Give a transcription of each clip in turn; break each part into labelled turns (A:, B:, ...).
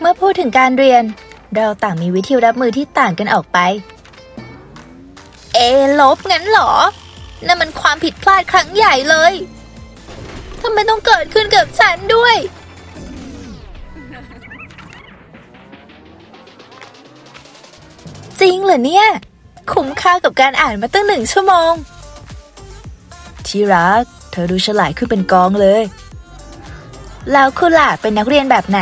A: เมื่อพูดถึงการเรียน เราต่างมีวิธีรับมือที่ต่างกันออกไป เอลบงั้นเหรอ นั่นมันความผิดพลาดครั้งใหญ่เลยทำไมต้องเกิดขึ้นกับฉันด้วย จริงเหรอเนี่ย คุ้มค่ากับการอ่านมาตั้งหนึ่งชั่วโมง ที่รัก เธอดูฉลาดขึ้นเป็นกองเลย แล้วคุณล่ะเป็นนักเรียนแบบไหน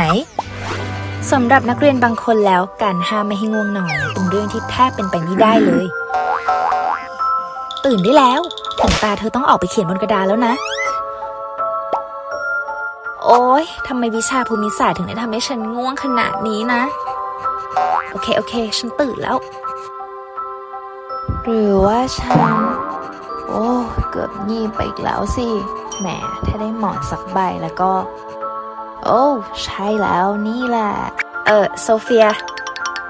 A: สำหรับนักเรียนบางคนแล้วการห้ามไม่ให้ง่วงนอนเป็นเรื่องที่แทบเป็นไปไม่ได้เลย ตื่นได้แล้วถึงตาเธอต้องออกไปเขียนบนกระดานแล้วนะ โอ๊ยทำไมวิชาภูมิศาสตร์ถึงได้ทำให้ฉันง่วงขนาดนี้นะ โอเค โอเค ฉันตื่นแล้ว หรือว่าฉัน โอ้ เกือบงีบไปอีกแล้วสิ แหม ถ้าได้หมอนสักใบแล้วก็ โอ้ ใช่แล้วนี่แหละ เออโซเฟีย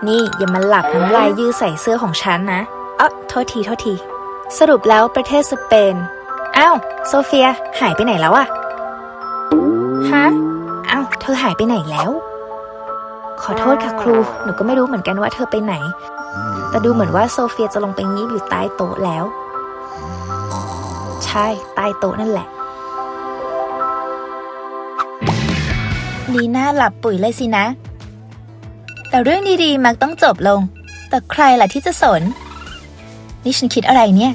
A: นี่อย่ามาหลับน้ำลายยืดใส่เสื้อของฉันนะอ๊ะโทษที โทษที สรุปแล้วประเทศสเปน อ้าว โซเฟีย หายไปไหนแล้วอะฮะ อ้าว เธอหายไปไหนแล้ว ขอโทษค่ะครู หนูก็ไม่รู้เหมือนกันว่าเธอไปไหน แต่ดูเหมือนว่าโซเฟียจะลงไปงีบอยู่ใต้โต๊ะแล้ว ใช่ ใต้โต๊ะนั่นแหละ ดีน่าหลับปุ๋ยเลยสินะ แต่เรื่องดีๆ มักต้องจบลง แต่ใครล่ะที่จะสน นี่ฉันคิดอะไรเนี่ย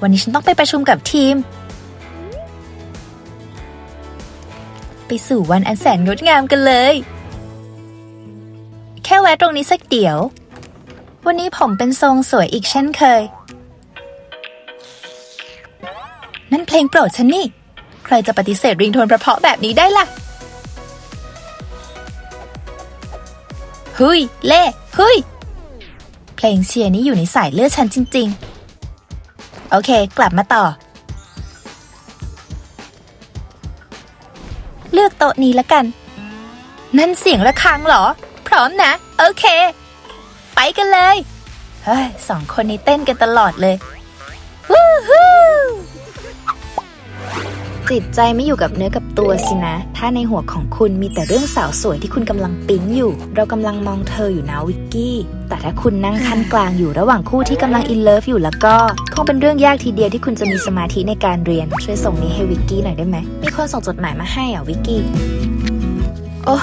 A: วันนี้ฉันต้องไปประชุมกับทีม ไปสู่วันอันแสนงดงามกันเลย แค่แวะตรงนี้สักเดี๋ยว วันนี้ผมเป็นทรงสวยอีกเช่นเคยนั่นเพลงโปรดฉันนี่ รจะปฏิเสธริงโทนเพราะแบบนี้ได้ล่ะหุยเล่หุยเพลงเชียร์นี้อยู่ในสายเลือดฉันจริง ๆ โอเค กลับมาต่อ เลือกโต๊ะนี้ละกัน นั่นเสียงระฆังเหรอ พร้อมนะ โอเค ไปกันเลย เฮ้ยสองคนนี้เต้นกันตลอดเลย วู้ฮู้ จิตใจไม่อยู่กับเนื้อกับตัวสินะ ถ้าในหัวของคุณมีแต่เรื่องสาวสวยที่คุณกำลังปิ๊งอยู่ เรากำลังมองเธออยู่นะวิกกี้ แต่ถ้าคุณนั่งขั้นกลางอยู่ระหว่างคู่ที่กำลังอินเลิฟอยู่แล้วก็ คงเป็นเรื่องยากทีเดียวที่คุณจะมีสมาธิในการเรียน ช่วยส่งนี้ให้วิกกี้หน่อยได้ไหม มีคนส่งจดหมายมาให้อะวิกกี้ โอ้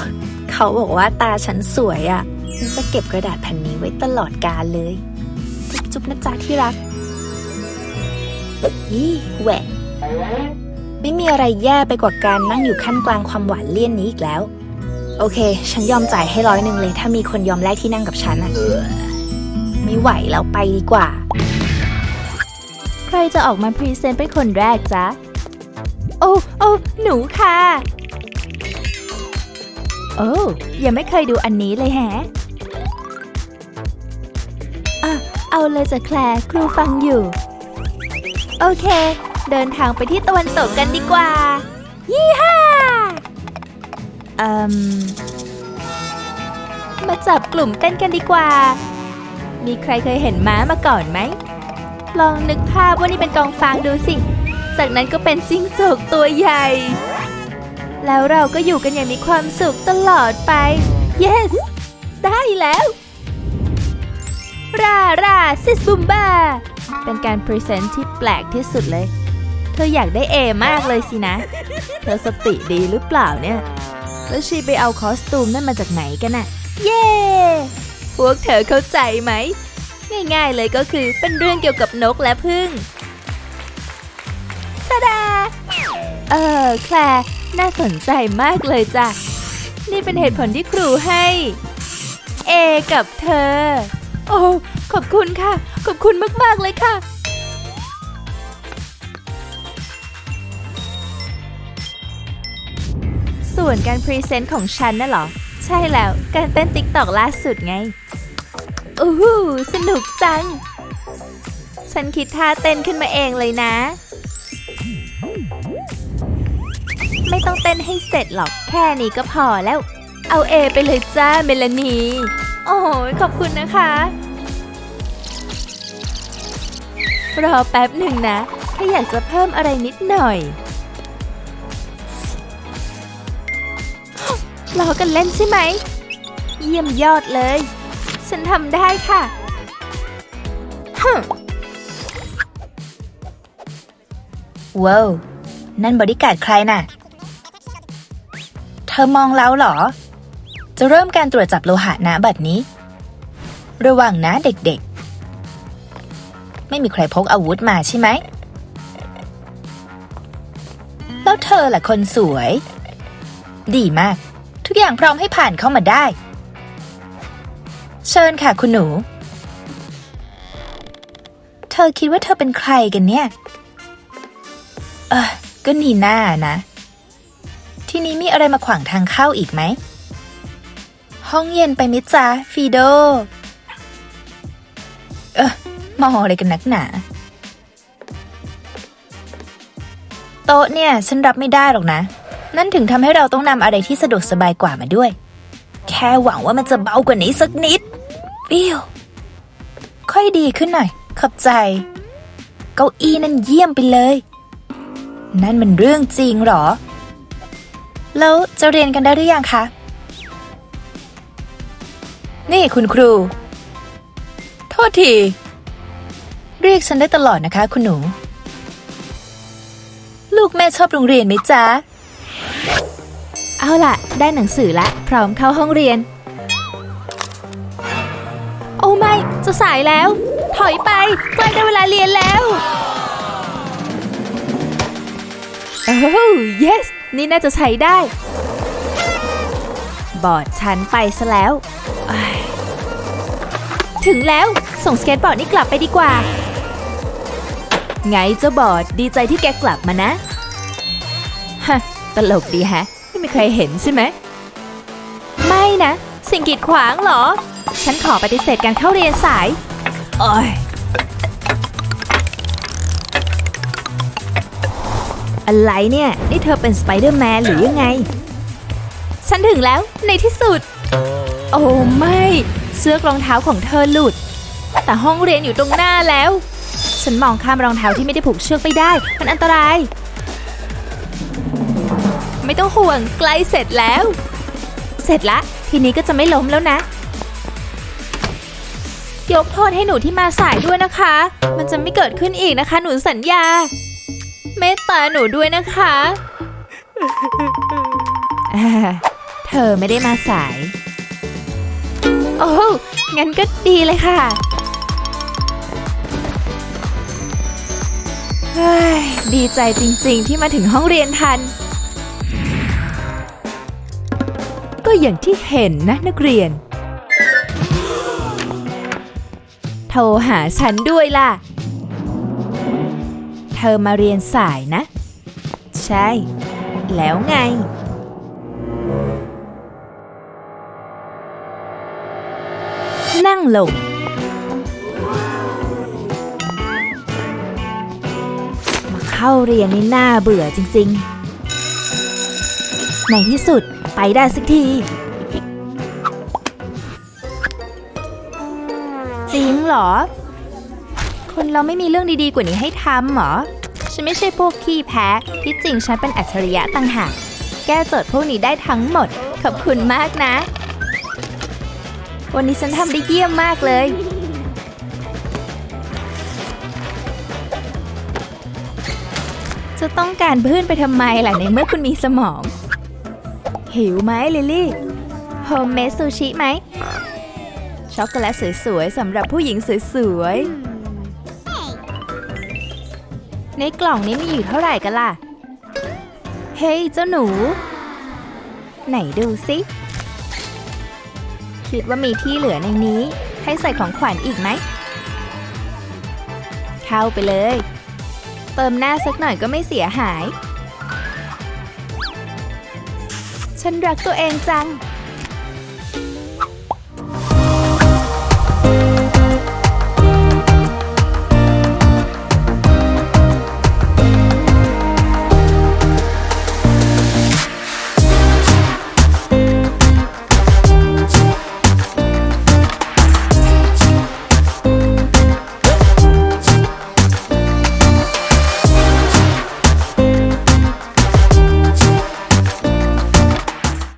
A: เขาบอกว่าตาฉันสวยอะฉันจะเก็บกระดาษแผ่นนี้ไว้ตลอดกาลเลย จุ๊บจุ๊บนะจ๊ะที่รักยี่แหวะ ไม่มีอะไรแย่ไปกว่าการนั่งอยู่ขั้นกลางความหวานเลี่ยนนี้อีกแล้ว โอเค ฉันยอมจ่ายให้ร้อยหนึ่งเลย ถ้ามีคนยอมแลกที่นั่งกับฉันอะไม่ไหวแล้วไปดีกว่า ใครจะออกมาพรีเซนต์เป็นคนแรกจ๊ะ โอ้โอ้หนูค่ะ โอ้ยังไม่เคยดูอันนี้เลยแฮะอะเอาเลยจ้ะแคลร์ครูฟังอยู่ โอเค เดินทางไปที่ตะวันตกกันดีกว่า ยี่ห้าอืมมาจับกลุ่มเต้นกันดีกว่า มีใครเคยเห็นม้ามาก่อนไหม ลองนึกภาพว่านี่เป็นกองฟางดูสิ จากนั้นก็เป็นจิ้งจกตัวใหญ่ แล้วเราก็อยู่กันอย่างมีความสุขตลอดไป yes ได้แล้วราราซิสบุมบาเป็นการพรีเซนต์ที่แปลกที่สุดเลย ธออยากได้เอมากเลยสินะ เธอสติดีหรือเปล่าเนี่ย แล้วชีไปเอาคอสตูมนั่นมาจากไหนกันน่ะ เย้ พวกเธอเข้าใจไหม ง่ายๆเลยก็คือเป็นเรื่องเกี่ยวกับนกและพึ่งตาดา เออแคลร์น่าสนใจมากเลยจ้ะ นี่เป็นเหตุผลที่ครูให้ เอ กับเธอ โอ้ ขอบคุณค่ะ ขอบคุณมากๆเลยค่ะ ส่วนการพรีเซนต์ของฉันน่ะเหรอ ใช่แล้วการเต้นติ๊กตอกล่าสุดไงอู้หูสนุกจัง ฉันคิดท่าเต้นขึ้นมาเองเลยนะ ไม่ต้องเต้นให้เสร็จหรอกแค่นี้ก็พอแล้ว เอาเอไปเลยจ้าเมลานี โอ้ยขอบคุณนะคะ รอแป๊บหนึ่งนะแค่อยากจะเพิ่มอะไรนิดหน่อย ล้อกันเล่นใช่ไหม เยี่ยมยอดเลย ฉันทำได้ค่ะฮึม
B: ว้าว นั่นบริการดใครน่ะ เธอมองแล้วเหรอ จะเริ่มการตรวจจับโลหะนะบัดนี้ ระวังนะเด็กๆ ไม่มีใครพกอาวุธมาใช่ไหม แล้วเธอล่ะคนสวย ดีมาก ทุกอย่างพร้อมให้ผ่านเข้ามาได้ เชิญค่ะคุณหนู เธอคิดว่าเธอเป็นใครกันเนี่ย เออก็นีน่านะ ทีนี้มีอะไรมาขวางทางเข้าอีกไหม ห้องเย็นไปมิจ้าฟีโด เออมองอะไรกันนักหนาโต๊ะเนี่ย ฉันรับไม่ได้หรอกนะ นั่นถึงทำให้เราต้องนำอะไรที่สะดวกสบายกว่ามาด้วย แค่หวังว่ามันจะเบากว่านี้สักนิดฟิวค่อยดีขึ้นหน่อย ขอบใจ เก้าอี้นั่นเยี่ยมไปเลย นั่นมันเรื่องจริงเหรอ แล้วจะเรียนกันได้หรือยังคะ นี่คุณครู โทษที เรียกฉันได้ตลอดนะคะ คุณหนู ลูกแม่ชอบโรงเรียนไหมจ๊ะ
A: เอาล่ะ ได้หนังสือและ พร้อมเข้าห้องเรียน โอ้ไม่ จะสายแล้ว ถอยไปใกล้ได้เวลาเรียนแล้วโอ้ yes นี่น่าจะใช้ได้ บอร์ดฉันไปซะแล้ว ถึงแล้ว ส่งสเก็ตบอร์ดนี่กลับไปดีกว่า ไงเจ้าบอร์ดดีใจที่แกกลับมานะ ฮะ ตลกดีแฮะ ไม่มีใครเห็นใช่ไหม ไม่นะ สิ่งกีดขวางเหรอ ฉันขอปฏิเสธการเข้าเรียนสาย โอ้ยอะไรเนี่ย นี่เธอเป็นสไปเดอร์แมนหรือยังไง ฉันถึงแล้วในที่สุด โอ้ไม่ เสื้อกรองเท้าของเธอหลุด แต่ห้องเรียนอยู่ตรงหน้าแล้ว ฉันมองข้ามรองเท้าที่ไม่ได้ผูกเชือกไปได้ มันอันตราย ไม่ต้องห่วงใกล้เสร็จแล้ว เสร็จละ ทีนี้ก็จะไม่ล้มแล้วนะ ยกโทษให้หนูที่มาสายด้วยนะคะ มันจะไม่เกิดขึ้นอีกนะคะ หนูสัญญา เมตตาหนูด้วยนะคะเธอไม่ได้มาสาย โอ้งั้นก็ดีเลยค่ะดีใจจริงๆที่มาถึงห้องเรียนทัน ก็อย่างที่เห็นนะนักเรียน โทรหาฉันด้วยล่ะ เธอมาเรียนสายนะ ใช่ แล้วไง นั่งลงมาเข้าเรียนนี่น่าเบื่อจริง ๆ ในที่สุด ไปได้สักที จริงเหรอ คนเราไม่มีเรื่องดีๆกว่านี้ให้ทำหรอ ฉันไม่ใช่พวกขี้แพ้ ที่จริงฉันเป็นอัจฉริยะต่างหาก แก้โจทย์พวกนี้ได้ทั้งหมด ขอบคุณมากนะ วันนี้ฉันทำได้เยี่ยมมากเลยจะต้องการเพื่อนไปทำไมล่ะในเมื่อคุณมีสมอง หิวไหมลิลี่โฮมเมดซูชิไหม ช็อกโกแลตสวยๆสำหรับผู้หญิงสวยๆ ในกล่องนี้มีอยู่เท่าไหร่กันล่ะ เฮ้ยเจ้าหนู ไหนดูสิ คิดว่ามีที่เหลือในนี้ ให้ใส่ของขวัญอีกไหม เข้าไปเลย เติมหน้าสักหน่อยก็ไม่เสียหาย ฉันรักตัวเองจัง